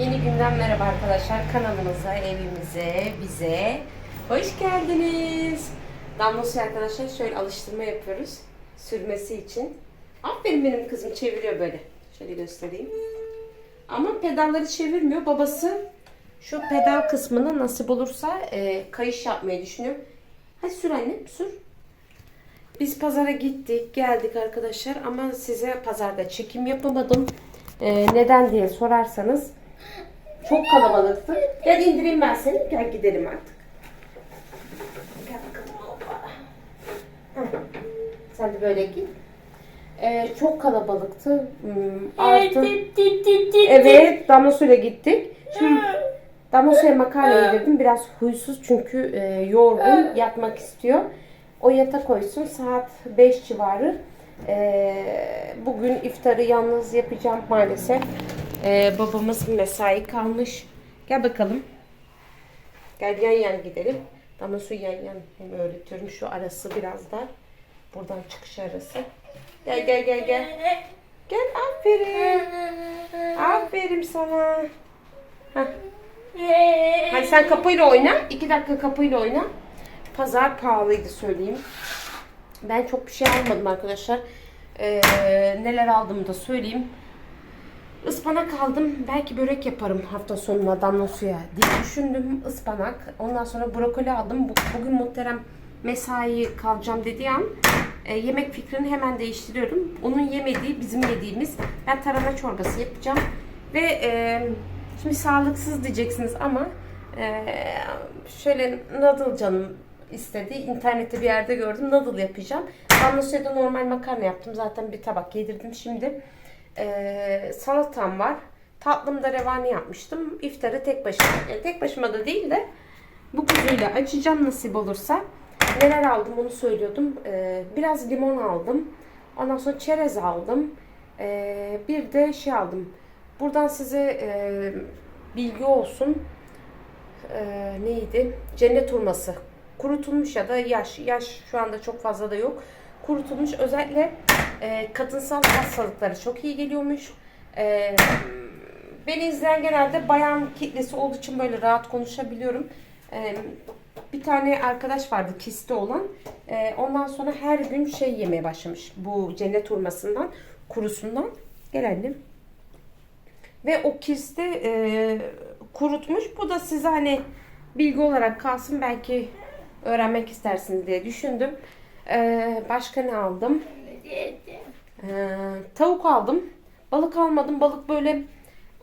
Yeni günden merhaba arkadaşlar. Kanalımıza, evimize, bize hoş geldiniz. Damlası arkadaşlar şöyle alıştırma yapıyoruz. Sürmesi için. Aferin benim kızım çeviriyor böyle. Şöyle göstereyim. Ama pedalları çevirmiyor. Babası şu pedal kısmını nasip olursa e, kayış yapmayı düşünüyor. Hadi sür annem sür. Biz pazara gittik, geldik arkadaşlar ama size pazarda çekim yapamadım. Ee, neden diye sorarsanız çok kalabalıktı. Gel indireyim ben seni, gel gidelim artık. Gel bakalım hoppa. Sen de böyle git. Ee, çok kalabalıktı. Hmm, artı... Evet, Damla Su'yla gittik. Şimdi Damla Su'ya makarna yedirdim. Biraz huysuz çünkü e, yorgun, yatmak istiyor. O yata koysun. Saat 5 civarı. E, bugün iftarı yalnız yapacağım maalesef. E, babamız mesai kalmış. Gel bakalım. Gel yan yan gidelim. Damla Su yan yan hem öğretiyorum. Şu arası biraz dar. Buradan çıkış arası. Gel gel gel gel. Gel aferin. Aferin sana. Heh. Hadi sen kapıyla oyna. İki dakika kapıyla oyna. Pazar pahalıydı söyleyeyim. Ben çok bir şey almadım arkadaşlar. Ee, neler aldığımı da söyleyeyim. Ispanak aldım. Belki börek yaparım hafta sonuna damla suya diye düşündüm. Ispanak. Ondan sonra brokoli aldım. Bu- Bugün muhterem mesai kalacağım dediği an e, yemek fikrini hemen değiştiriyorum. Onun yemediği bizim yediğimiz. Ben tarhana çorbası yapacağım. Ve e, şimdi sağlıksız diyeceksiniz ama e, şöyle noodle canım istedi. İnternette bir yerde gördüm. Noodle yapacağım. Damla suya da normal makarna yaptım. Zaten bir tabak yedirdim. Şimdi e, salatam var. Tatlımda revani yapmıştım. İftarı tek başıma. Yani tek başıma da değil de bu kuzuyla açacağım nasip olursa. Neler aldım onu söylüyordum. E, biraz limon aldım. Ondan sonra çerez aldım. E, bir de şey aldım. Buradan size e, bilgi olsun. E, neydi? Cennet hurması. Kurutulmuş ya da yaş. Yaş şu anda çok fazla da yok. Kurutulmuş özellikle e, kadınsal hastalıklara çok iyi geliyormuş. E, beni izleyen genelde bayan kitlesi olduğu için böyle rahat konuşabiliyorum. E, bir tane arkadaş vardı kisti olan. E, ondan sonra her gün şey yemeye başlamış. Bu cennet hurmasından, kurusundan. Gel. Ve o kisti e, kurutmuş. Bu da size hani bilgi olarak kalsın. Belki öğrenmek istersiniz diye düşündüm. E, başka ne aldım? Ee, tavuk aldım. Balık almadım. Balık böyle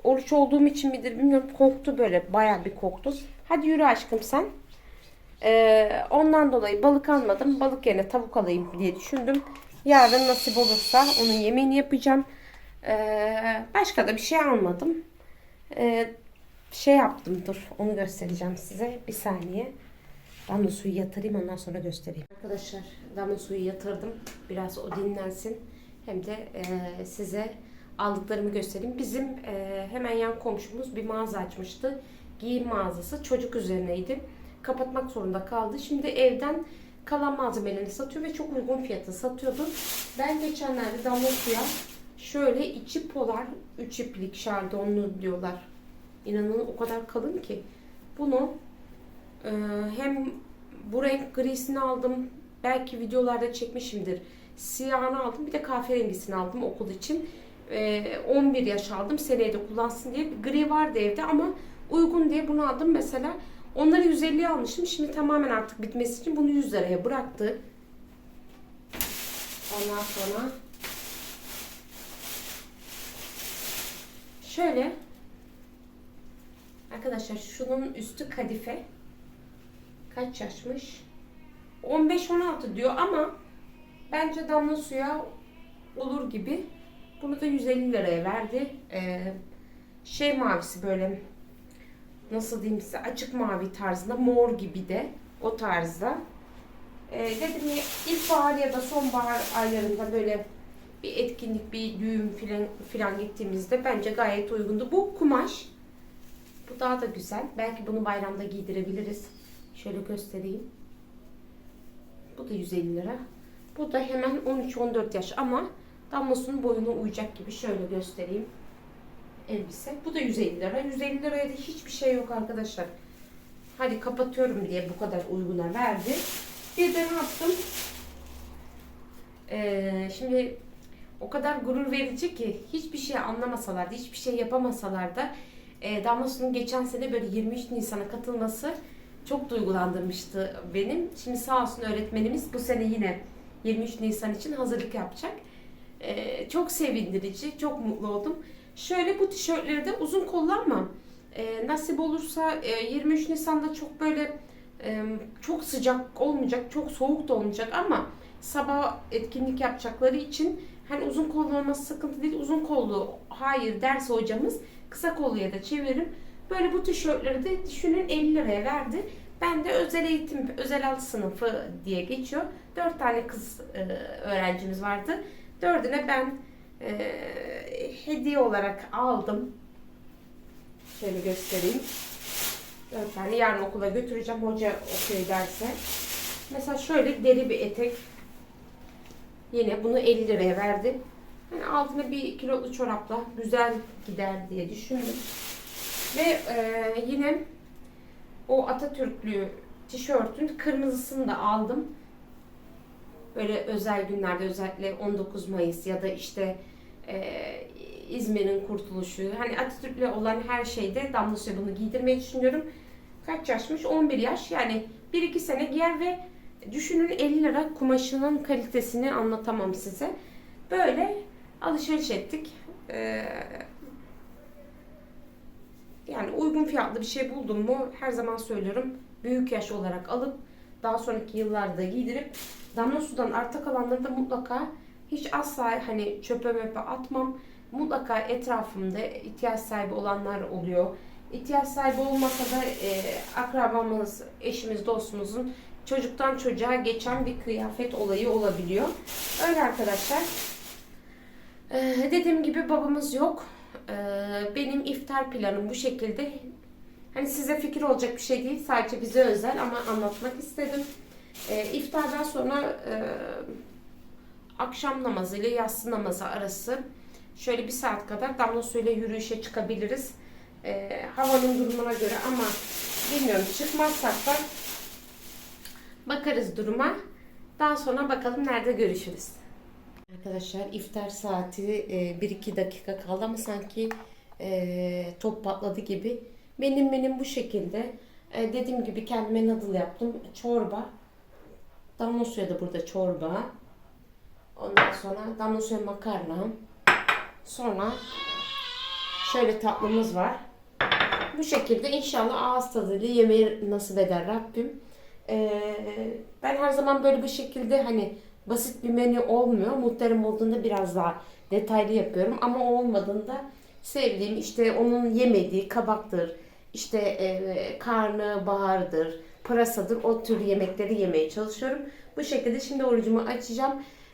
oruç olduğum için midir bilmiyorum. Koktu böyle. Bayağı bir koktu. Hadi yürü aşkım sen. Ee, ondan dolayı balık almadım. Balık yerine tavuk alayım diye düşündüm. Yarın nasip olursa onun yemeğini yapacağım. Ee, başka da bir şey almadım. Ee, şey yaptım. Dur onu göstereceğim size. Bir saniye. Damla suyu yatırayım ondan sonra göstereyim. Arkadaşlar damla suyu yatırdım. Biraz o dinlensin. Hem de e, size aldıklarımı göstereyim. Bizim e, hemen yan komşumuz bir mağaza açmıştı. Giyim mağazası. Çocuk üzerineydi. Kapatmak zorunda kaldı. Şimdi evden kalan malzemelerini satıyor ve çok uygun fiyata satıyordu. Ben geçenlerde damla suya şöyle içi polar 3 iplik şardonlu diyorlar. İnanın o kadar kalın ki. Bunu ee, hem bu renk grisini aldım. Belki videolarda çekmişimdir. Siyahını aldım. Bir de kahverengisini aldım okul için. Ee, 11 yaş aldım. Seneye de kullansın diye. Gri vardı evde ama uygun diye bunu aldım. Mesela onları 150'ye almıştım. Şimdi tamamen artık bitmesi için bunu 100 liraya bıraktı. Ondan sonra şöyle arkadaşlar şunun üstü kadife kaç yaşmış? 15-16 diyor ama bence damla suya olur gibi. Bunu da 150 liraya verdi. Ee, şey mavisi böyle nasıl diyeyim size açık mavi tarzında mor gibi de o tarzda. Ee, dedim ya ilkbahar ya da sonbahar aylarında böyle bir etkinlik, bir düğün filan, filan gittiğimizde bence gayet uygundu. Bu kumaş. Bu daha da güzel. Belki bunu bayramda giydirebiliriz. Şöyle göstereyim. Bu da 150 lira. Bu da hemen 13-14 yaş ama damlasının boyuna uyacak gibi şöyle göstereyim. elbise. Bu da 150 lira. 150 liraya da hiçbir şey yok arkadaşlar. Hadi kapatıyorum diye bu kadar uyguna verdi. Bir de ne yaptım? Ee, şimdi o kadar gurur verici ki hiçbir şey anlamasalar da, hiçbir şey yapamasalar da e, Damla Su'nun geçen sene böyle 23 Nisan'a katılması çok duygulandırmıştı benim. Şimdi sağ olsun öğretmenimiz bu sene yine 23 Nisan için hazırlık yapacak. Ee, çok sevindirici, çok mutlu oldum. Şöyle bu tişörtleri de uzun kollu ama e, nasip olursa e, 23 Nisan'da çok böyle e, çok sıcak olmayacak, çok soğuk da olmayacak ama sabah etkinlik yapacakları için hani uzun kollu olması sıkıntı değil. Uzun kollu hayır derse hocamız kısa kolluya da çeviririm. Böyle bu tişörtleri de düşünün 50 liraya verdi. Ben de özel eğitim, özel alt sınıfı diye geçiyor. 4 tane kız e, öğrencimiz vardı. Dördüne ben e, hediye olarak aldım. Şöyle göstereyim. Dört tane yarın okula götüreceğim hoca okuyor derse. Mesela şöyle deri bir etek. Yine bunu 50 liraya verdi. Hani altına bir kilolu çorapla güzel gider diye düşündüm. Ve e, yine o Atatürklü tişörtün kırmızısını da aldım. Böyle özel günlerde özellikle 19 Mayıs ya da işte e, İzmir'in kurtuluşu. Hani Atatürk'le olan her şeyde Damla bunu giydirmeyi düşünüyorum. Kaç yaşmış? 11 yaş. Yani 1-2 sene giyer ve düşünün 50 lira kumaşının kalitesini anlatamam size. Böyle alışveriş ettik. Ee, yani uygun fiyatlı bir şey buldum mu her zaman söylüyorum. Büyük yaş olarak alıp daha sonraki yıllarda giydirip damla sudan arta kalanları da mutlaka hiç asla hani çöpe möpe atmam. Mutlaka etrafımda ihtiyaç sahibi olanlar oluyor. İhtiyaç sahibi olmasa da e, akrabamız, eşimiz, dostumuzun çocuktan çocuğa geçen bir kıyafet olayı olabiliyor. Öyle arkadaşlar. Ee, dediğim gibi babamız yok. Ee, benim iftar planım bu şekilde. Hani size fikir olacak bir şey değil. Sadece bize özel ama anlatmak istedim. Ee, iftardan sonra e, akşam namazı ile yatsı namazı arası şöyle bir saat kadar damla suyla yürüyüşe çıkabiliriz. Ee, havanın durumuna göre ama bilmiyorum çıkmazsak da bakarız duruma. Daha sonra bakalım nerede görüşürüz. Arkadaşlar iftar saati 1-2 dakika kaldı ama sanki e, top patladı gibi. Benim benim bu şekilde. E, dediğim gibi kendime noodle yaptım. Çorba. Damla suya da burada çorba. Ondan sonra damla suya makarna. Sonra şöyle tatlımız var. Bu şekilde inşallah ağız tadıyla yemeği nasip eder Rabbim. E, ben her zaman böyle bir şekilde hani basit bir menü olmuyor. Muhterem olduğunda biraz daha detaylı yapıyorum. Ama olmadığında sevdiğim işte onun yemediği kabaktır, işte e, karnı bahardır, pırasadır o tür yemekleri yemeye çalışıyorum. Bu şekilde şimdi orucumu açacağım.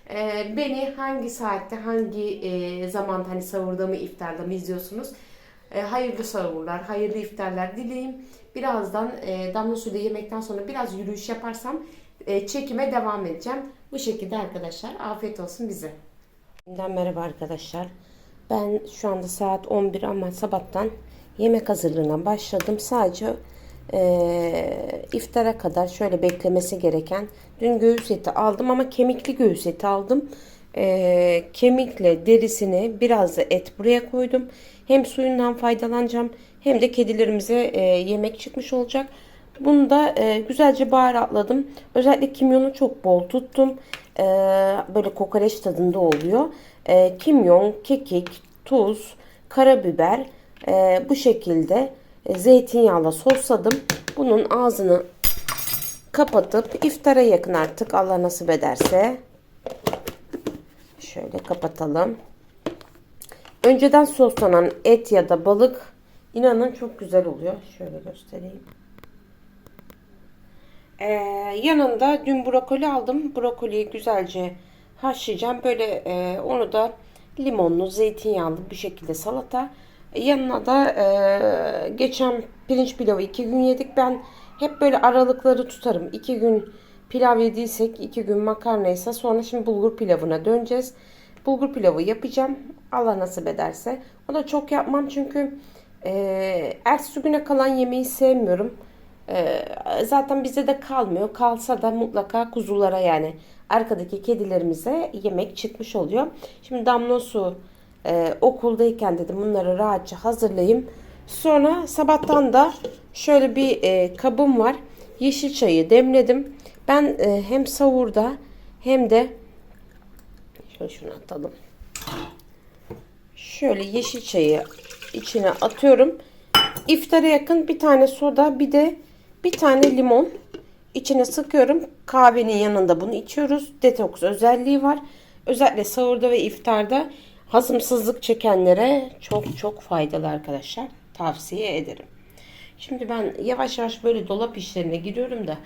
E, beni hangi saatte, hangi e, zamanda hani sahurda mı, iftarda mı izliyorsunuz? E, hayırlı sahurlar, hayırlı iftarlar dileyim. Birazdan e, damla suyla yemekten sonra biraz yürüyüş yaparsam çekime devam edeceğim. Bu şekilde arkadaşlar. Afiyet olsun bize. Merhaba arkadaşlar. Ben şu anda saat 11 ama sabahtan yemek hazırlığına başladım. Sadece e, iftara kadar şöyle beklemesi gereken dün göğüs eti aldım ama kemikli göğüs eti aldım. E, kemikle derisini biraz da et buraya koydum. Hem suyundan faydalanacağım hem de kedilerimize e, yemek çıkmış olacak. Bunu da e, güzelce baharatladım. Özellikle kimyonu çok bol tuttum. E, böyle kokoreç tadında oluyor. E, kimyon, kekik, tuz, karabiber e, bu şekilde e, zeytinyağla sosladım. Bunun ağzını kapatıp iftara yakın artık Allah nasip ederse. Şöyle kapatalım. Önceden soslanan et ya da balık inanın çok güzel oluyor. Şöyle göstereyim. Ee, yanında dün brokoli aldım. Brokoliyi güzelce haşlayacağım. Böyle e, onu da limonlu, zeytinyağlı bir şekilde salata. Yanına da e, geçen pirinç pilavı iki gün yedik. Ben hep böyle aralıkları tutarım. İki gün pilav yediysek iki gün makarnaysa sonra şimdi bulgur pilavına döneceğiz. Bulgur pilavı yapacağım. Allah nasip ederse. O da çok yapmam çünkü e, ertesi güne kalan yemeği sevmiyorum. E, zaten bize de kalmıyor. Kalsa da mutlaka kuzulara yani arkadaki kedilerimize yemek çıkmış oluyor. Şimdi damla su e, okuldayken dedim bunları rahatça hazırlayayım. Sonra sabahtan da şöyle bir e, kabım var. Yeşil çayı demledim. Ben e, hem savurda hem de şöyle şunu atalım. Şöyle yeşil çayı içine atıyorum. İftara yakın bir tane soda bir de bir tane limon içine sıkıyorum. Kahvenin yanında bunu içiyoruz. Detoks özelliği var. Özellikle sahurda ve iftarda hazımsızlık çekenlere çok çok faydalı arkadaşlar. Tavsiye ederim. Şimdi ben yavaş yavaş böyle dolap işlerine giriyorum da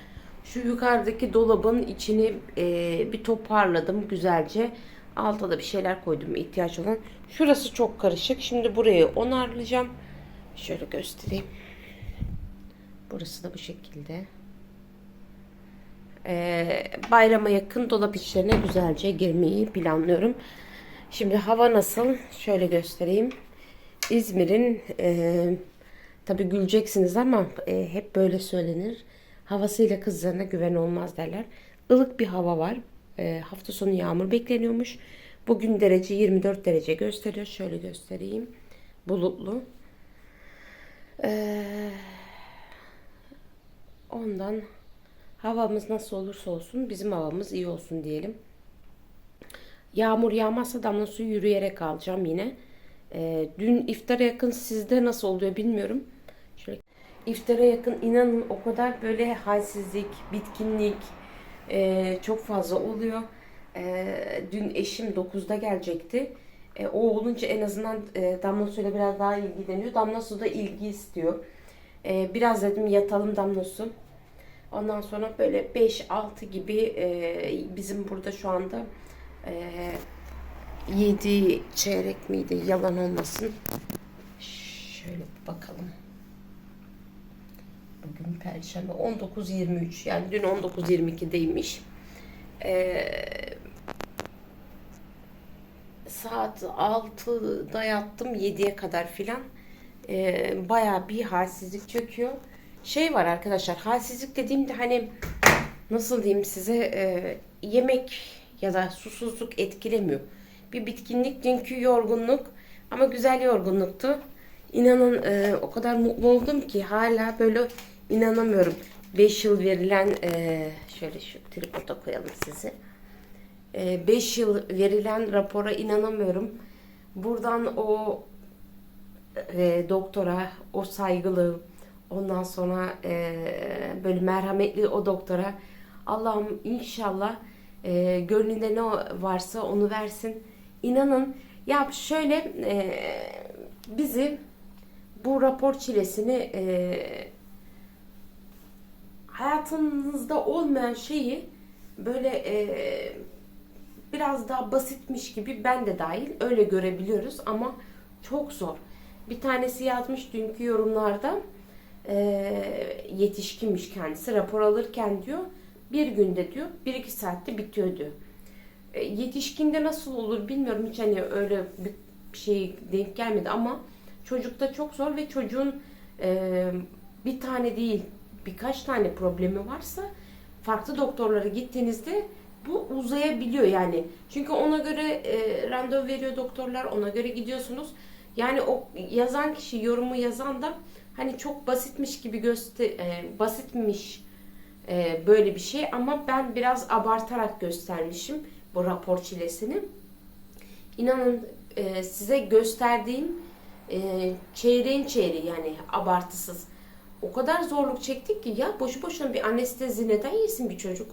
şu yukarıdaki dolabın içini e, bir toparladım güzelce. Alta da bir şeyler koydum ihtiyaç olan. Şurası çok karışık. Şimdi burayı onarlayacağım. Şöyle göstereyim. Burası da bu şekilde. Ee, bayrama yakın dolap işlerine güzelce girmeyi planlıyorum. Şimdi hava nasıl? Şöyle göstereyim. İzmir'in e, tabi güleceksiniz ama e, hep böyle söylenir. Havasıyla kızlarına güven olmaz derler. Ilık bir hava var. E, hafta sonu yağmur bekleniyormuş. Bugün derece 24 derece gösteriyor. Şöyle göstereyim. Bulutlu. Ee, ondan havamız nasıl olursa olsun bizim havamız iyi olsun diyelim. Yağmur yağmazsa damla suyu yürüyerek alacağım yine. Ee, dün iftara yakın sizde nasıl oluyor bilmiyorum. Şöyle iftara yakın inanın o kadar böyle halsizlik, bitkinlik e, çok fazla oluyor. E, dün eşim 9'da gelecekti. E, o olunca en azından e, Damla Su'yla biraz daha ilgileniyor. Damla Su da ilgi istiyor. E, biraz dedim yatalım Damla Su. Ondan sonra böyle 5-6 gibi e, bizim burada şu anda e, 7 çeyrek miydi yalan olmasın. Şöyle bakalım. Bugün Perşembe 19.23 yani dün 19.22'deymiş. Eee saat 6'da yattım 7'ye kadar filan. Ee, Baya bir halsizlik çöküyor. Şey var arkadaşlar halsizlik dediğimde hani nasıl diyeyim size e, yemek ya da susuzluk etkilemiyor. Bir bitkinlik dünkü yorgunluk ama güzel yorgunluktu. İnanın e, o kadar mutlu oldum ki hala böyle inanamıyorum. 5 yıl verilen e, şöyle şu tripoda koyalım sizi. 5 yıl verilen rapora inanamıyorum. Buradan o e, doktora, o saygılı, ondan sonra e, böyle merhametli o doktora Allah'ım inşallah e, gönlünde ne varsa onu versin. İnanın ya şöyle e, bizi bu rapor çilesini e, hayatınızda olmayan şeyi böyle e, biraz daha basitmiş gibi ben de dahil öyle görebiliyoruz ama çok zor. Bir tanesi yazmış dünkü yorumlarda e, yetişkinmiş kendisi rapor alırken diyor bir günde diyor bir iki saatte bitiyor diyor. E, yetişkinde nasıl olur bilmiyorum hiç hani öyle bir şey denk gelmedi ama çocukta çok zor ve çocuğun e, bir tane değil birkaç tane problemi varsa farklı doktorlara gittiğinizde bu uzayabiliyor yani. Çünkü ona göre e, randevu veriyor doktorlar, ona göre gidiyorsunuz. Yani o yazan kişi, yorumu yazan da hani çok basitmiş gibi göster e, basitmiş e, böyle bir şey ama ben biraz abartarak göstermişim bu rapor çilesini. İnanın e, size gösterdiğim e, çeyreğin çeyreği yani abartısız. O kadar zorluk çektik ki ya boşu boşuna bir anestezi neden yesin bir çocuk?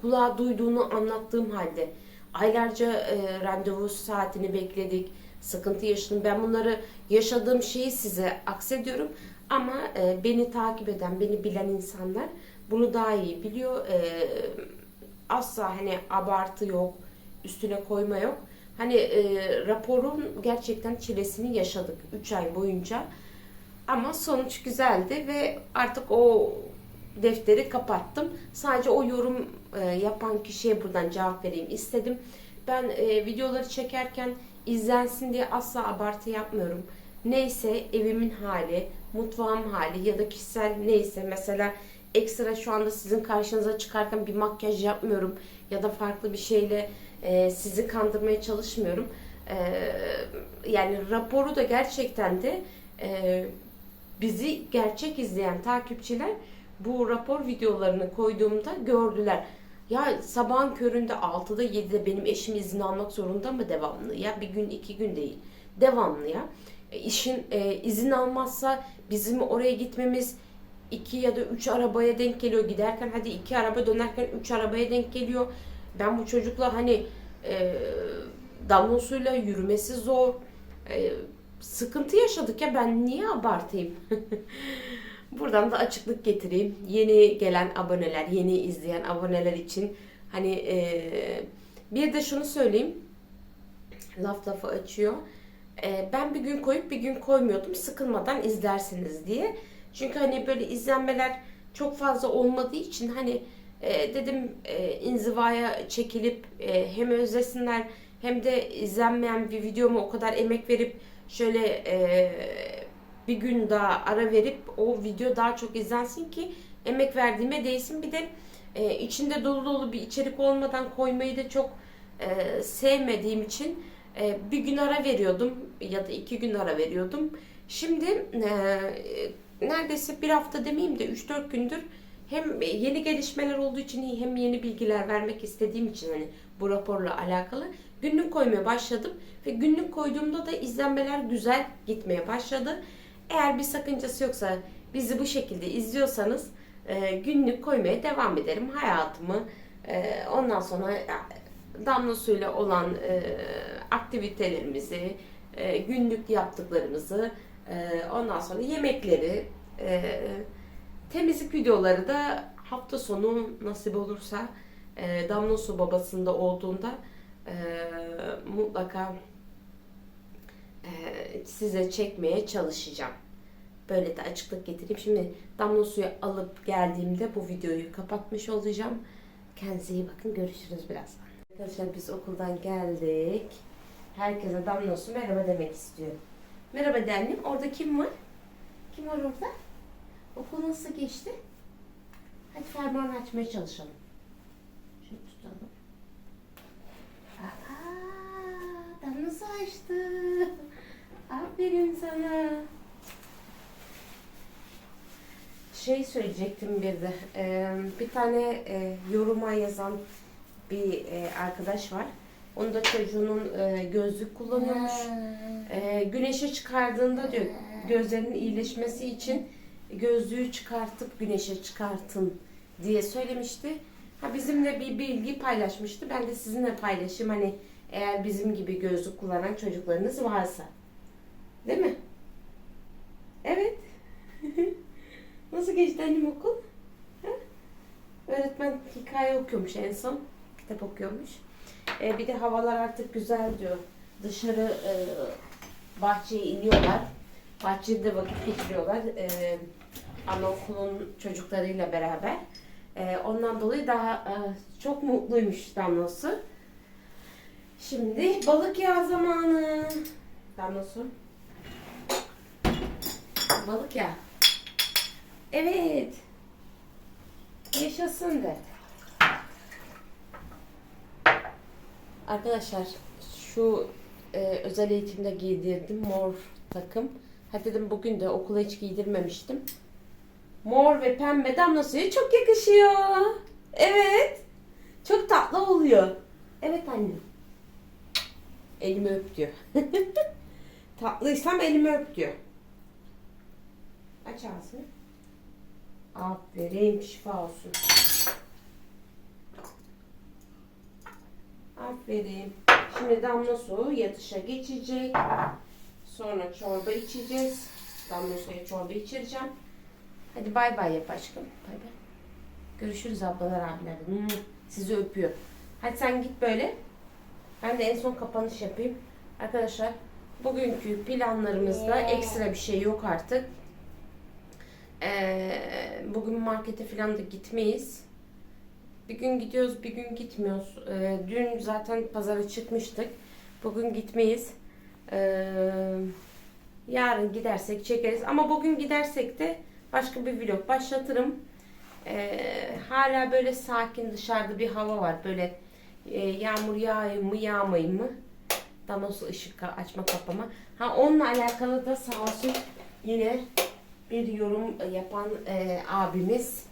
kulağa duyduğunu anlattığım halde aylarca e, randevu saatini bekledik, sıkıntı yaşadım. Ben bunları yaşadığım şeyi size aksediyorum ama e, beni takip eden, beni bilen insanlar bunu daha iyi biliyor. E, asla hani abartı yok, üstüne koyma yok. Hani e, raporun gerçekten çilesini yaşadık 3 ay boyunca. Ama sonuç güzeldi ve artık o defteri kapattım. Sadece o yorum e, yapan kişiye buradan cevap vereyim istedim. Ben e, videoları çekerken izlensin diye asla abartı yapmıyorum. Neyse evimin hali, mutfağım hali ya da kişisel neyse mesela ekstra şu anda sizin karşınıza çıkarken bir makyaj yapmıyorum ya da farklı bir şeyle e, sizi kandırmaya çalışmıyorum. E, yani raporu da gerçekten de e, bizi gerçek izleyen takipçiler bu rapor videolarını koyduğumda gördüler. Ya sabahın köründe 6'da 7'de benim eşim izin almak zorunda mı devamlı? Ya bir gün iki gün değil. Devamlı ya. E, işin e, izin almazsa bizim oraya gitmemiz iki ya da üç arabaya denk geliyor. Giderken hadi iki araba dönerken üç arabaya denk geliyor. Ben bu çocukla hani e, damlasıyla yürümesi zor. E, sıkıntı yaşadık ya ben niye abartayım? Buradan da açıklık getireyim. Yeni gelen aboneler, yeni izleyen aboneler için hani e, bir de şunu söyleyeyim. Laf lafı açıyor. E, ben bir gün koyup bir gün koymuyordum. Sıkılmadan izlersiniz diye. Çünkü hani böyle izlenmeler çok fazla olmadığı için hani e, dedim e, inzivaya çekilip e, hem özlesinler hem de izlenmeyen bir videoma o kadar emek verip şöyle e, bir gün daha ara verip o video daha çok izlensin ki emek verdiğime değsin. Bir de e, içinde dolu dolu bir içerik olmadan koymayı da çok e, sevmediğim için e, bir gün ara veriyordum ya da iki gün ara veriyordum. Şimdi e, neredeyse bir hafta demeyeyim de 3-4 gündür hem yeni gelişmeler olduğu için hem yeni bilgiler vermek istediğim için hani bu raporla alakalı günlük koymaya başladım ve günlük koyduğumda da izlenmeler güzel gitmeye başladı. Eğer bir sakıncası yoksa bizi bu şekilde izliyorsanız e, günlük koymaya devam ederim hayatımı. E, ondan sonra damla suyla olan e, aktivitelerimizi, e, günlük yaptıklarımızı, e, ondan sonra yemekleri, e, temizlik videoları da hafta sonu nasip olursa e, damla su babasında olduğunda e, mutlaka size çekmeye çalışacağım. Böyle de açıklık getireyim. Şimdi damla suyu alıp geldiğimde bu videoyu kapatmış olacağım. Kendinize iyi bakın. Görüşürüz birazdan. Arkadaşlar biz okuldan geldik. Herkese damla su merhaba demek istiyorum. Merhaba de. Orada kim var? Kim var orada? Okul nasıl geçti? Hadi fermuarını açmaya çalışalım. Şunu tutalım. Aa, damlası açtı. Aferin sana. Şey söyleyecektim bir de. Ee, bir tane e, yoruma yazan bir e, arkadaş var. Onun da çocuğunun e, gözlük kullanıyormuş. E, güneşe çıkardığında diyor gözlerinin iyileşmesi için gözlüğü çıkartıp güneşe çıkartın diye söylemişti. Ha bizimle bir bilgi paylaşmıştı. Ben de sizinle paylaşayım. Hani eğer bizim gibi gözlük kullanan çocuklarınız varsa. Değil mi? Evet. Nasıl geçti annem okul? Ha? Öğretmen hikaye okuyormuş en son. Kitap okuyormuş. Ee, bir de havalar artık güzel diyor. Dışarı e, bahçeye iniyorlar. Bahçede vakit geçiriyorlar. E, anaokulun çocuklarıyla beraber. E, ondan dolayı daha e, çok mutluymuş Damlası. Şimdi balık yağı zamanı. Damlası. Balık yağı. Evet. Yaşasın de. Arkadaşlar şu e, özel eğitimde giydirdim mor takım. Hadi dedim bugün de okula hiç giydirmemiştim. Mor ve pembe damla suyu çok yakışıyor. Evet. Çok tatlı oluyor. Evet annem. Elimi öp diyor. Tatlıysam elimi öp diyor. Aç ağzını. Aferin şifa olsun. Aferin. Şimdi damla su yatışa geçecek. Sonra çorba içeceğiz. Damla suya çorba içireceğim. Hadi bay bay yap aşkım. Bay bay. Görüşürüz ablalar abiler. Sizi öpüyor. Hadi sen git böyle. Ben de en son kapanış yapayım. Arkadaşlar bugünkü planlarımızda ekstra bir şey yok artık. Ee, bugün markete falan da gitmeyiz. Bir gün gidiyoruz, bir gün gitmiyoruz. Ee, dün zaten pazara çıkmıştık. Bugün gitmeyiz. Ee, yarın gidersek çekeriz. Ama bugün gidersek de başka bir vlog başlatırım. Ee, hala böyle sakin dışarıda bir hava var. Böyle e, yağmur yağayım mı yağmayayım mı? Daha ışık açma kapama. Ha onunla alakalı da sağ olsun yine bir yorum yapan e, abimiz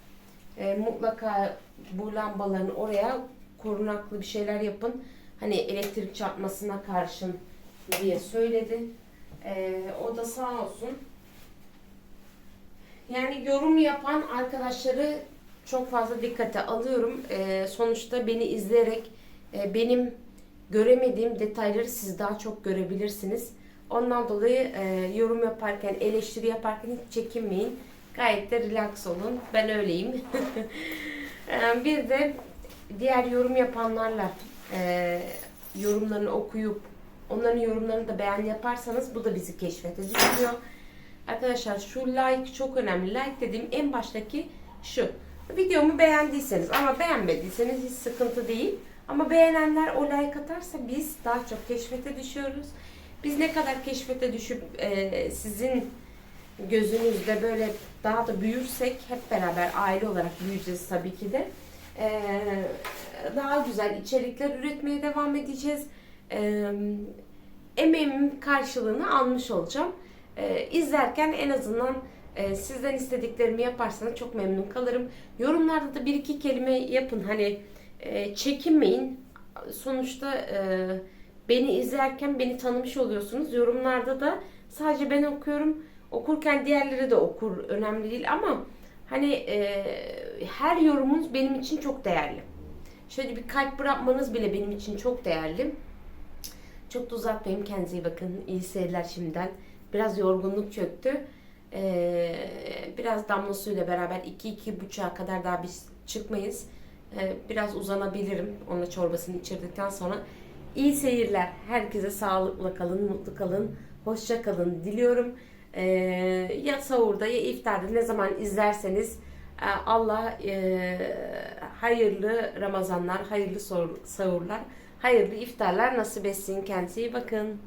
e, mutlaka bu lambaların oraya korunaklı bir şeyler yapın. Hani elektrik çarpmasına karşın diye söyledi. E, o da sağ olsun. Yani yorum yapan arkadaşları çok fazla dikkate alıyorum. E, sonuçta beni izleyerek e, benim göremediğim detayları siz daha çok görebilirsiniz. Ondan dolayı e, yorum yaparken, eleştiri yaparken hiç çekinmeyin. Gayet de relax olun. Ben öyleyim. E, bir de diğer yorum yapanlarla e, yorumlarını okuyup onların yorumlarını da beğen yaparsanız bu da bizi keşfete düşürüyor. Arkadaşlar şu like çok önemli. Like dediğim en baştaki şu. Videomu beğendiyseniz ama beğenmediyseniz hiç sıkıntı değil. Ama beğenenler o like atarsa biz daha çok keşfete düşüyoruz. Biz ne kadar keşfete düşüp e, sizin gözünüzde böyle daha da büyürsek hep beraber aile olarak büyüyeceğiz tabii ki de. E, daha güzel içerikler üretmeye devam edeceğiz. E, emeğimin karşılığını almış olacağım. E, izlerken en azından e, sizden istediklerimi yaparsanız çok memnun kalırım. Yorumlarda da bir iki kelime yapın. Hani e, çekinmeyin. Sonuçta e, beni izlerken beni tanımış oluyorsunuz. Yorumlarda da sadece ben okuyorum. Okurken diğerleri de okur. Önemli değil ama hani e, her yorumunuz benim için çok değerli. Şöyle bir kalp bırakmanız bile benim için çok değerli. Çok da uzatmayayım. Kendinize iyi bakın. İyi seyirler şimdiden. Biraz yorgunluk çöktü. Ee, biraz damla suyla beraber 2-2.5'a kadar daha biz çıkmayız. Ee, biraz uzanabilirim. Onunla çorbasını içirdikten sonra. İyi seyirler. Herkese sağlıkla kalın, mutlu kalın, hoşça kalın diliyorum. Ee, ya sahurda ya iftarda ne zaman izlerseniz e, Allah e, hayırlı Ramazanlar, hayırlı sahur- sahurlar, hayırlı iftarlar nasip etsin. Kendinize iyi bakın.